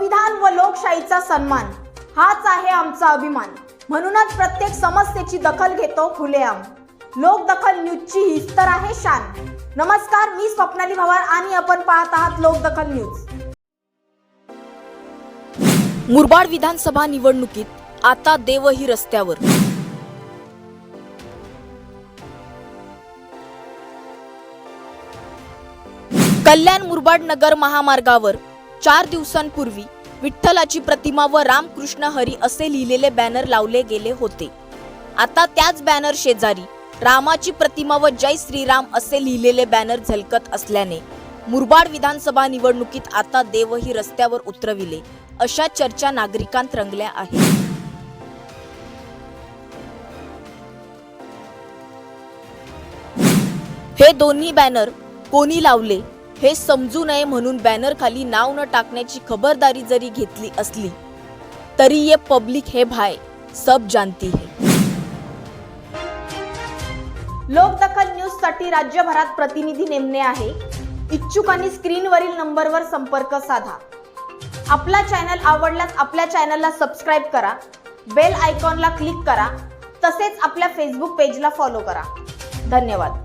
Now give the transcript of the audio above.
संविधान व लोकशाहीचा सन्मान. हाच आहे आमचा अभिमान. म्हणूनच प्रत्येक समस्येची दखल घेतो खुलेआम. लोकदखल न्यूजची हीच तर आहे शान. नमस्कार मी स्वप्नाली भवार आणि आपण पाहत आहात लोकदखल न्यूज. मुरबाड विधानसभा निवडणुकीत आता देवही रस्त्यावर. कल्याण मुरबाड नगर महामार्गावर चार दिवसांपूर्वी विठ्ठलाची प्रतिमा व रामकृष्ण हरी असे लिहिलेले बॅनर लावले गेले होते. आता त्याच बॅनर शेजारी रामाची प्रतिमा व जय श्रीराम असे लिहिलेले बॅनर झलकत असल्याने मुरबाड विधानसभा निवडणुकीत आता देवही रस्त्यावर उतरविले अशा चर्चा नागरिकांत रंगल्या आहेत. हे दोन्ही बॅनर कोणी लावले? हे समजू नये म्हणून बॅनर खाली नाव न टाकण्याची खबरदारी जरी घेतली असली तरी ये पब्लिक हे भाय सब जानती है. लोकदखल न्यूजसाठी राज्यभरात प्रतिनिधी नेमणे आहे. इच्छुकांनी स्क्रीनवरील नंबरवर संपर्क साधा. आपला चॅनल आवडल्यास आपल्या चॅनलला सबस्क्राईब करा. बेल आयकॉनला क्लिक करा. तसेच आपल्या फेसबुक पेजला फॉलो करा. धन्यवाद.